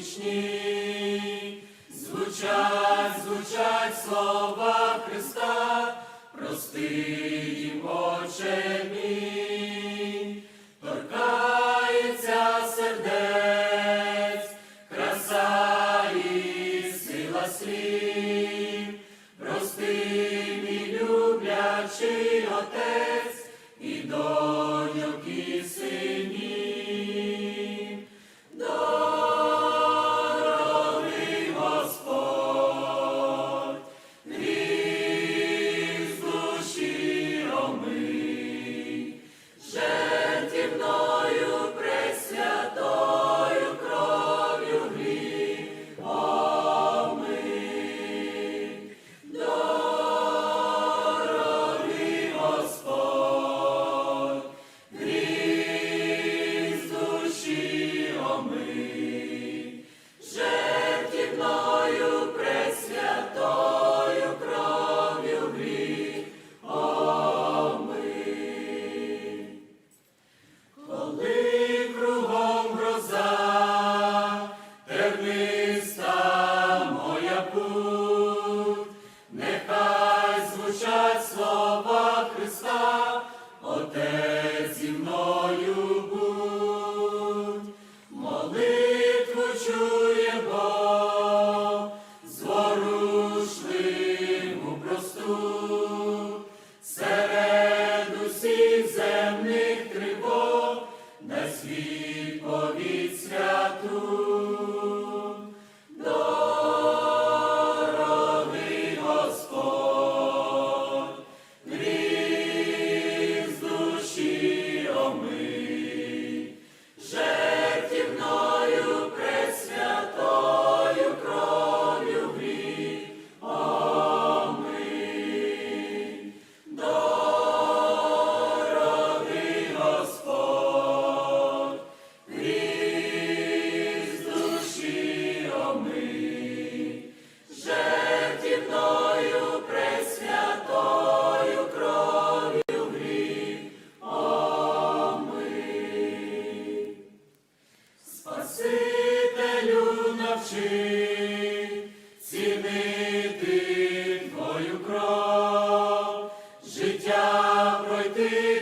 вічні, звучать, звучать слова Христа, прости їм, Отче мій. Мною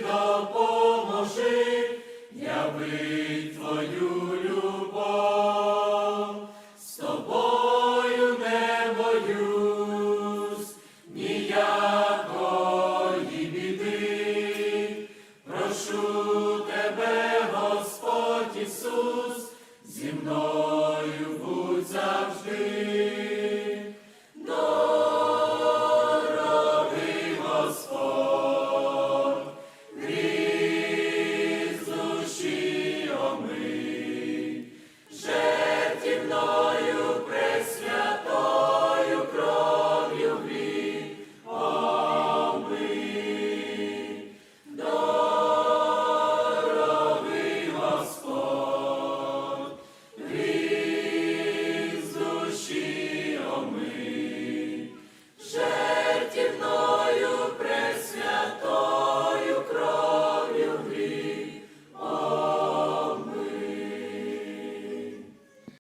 допоможи, я би твою любов, з тобою не боюсь, ніякої біди, прошу тебе, Господь Ісус, зі мною будь завжди.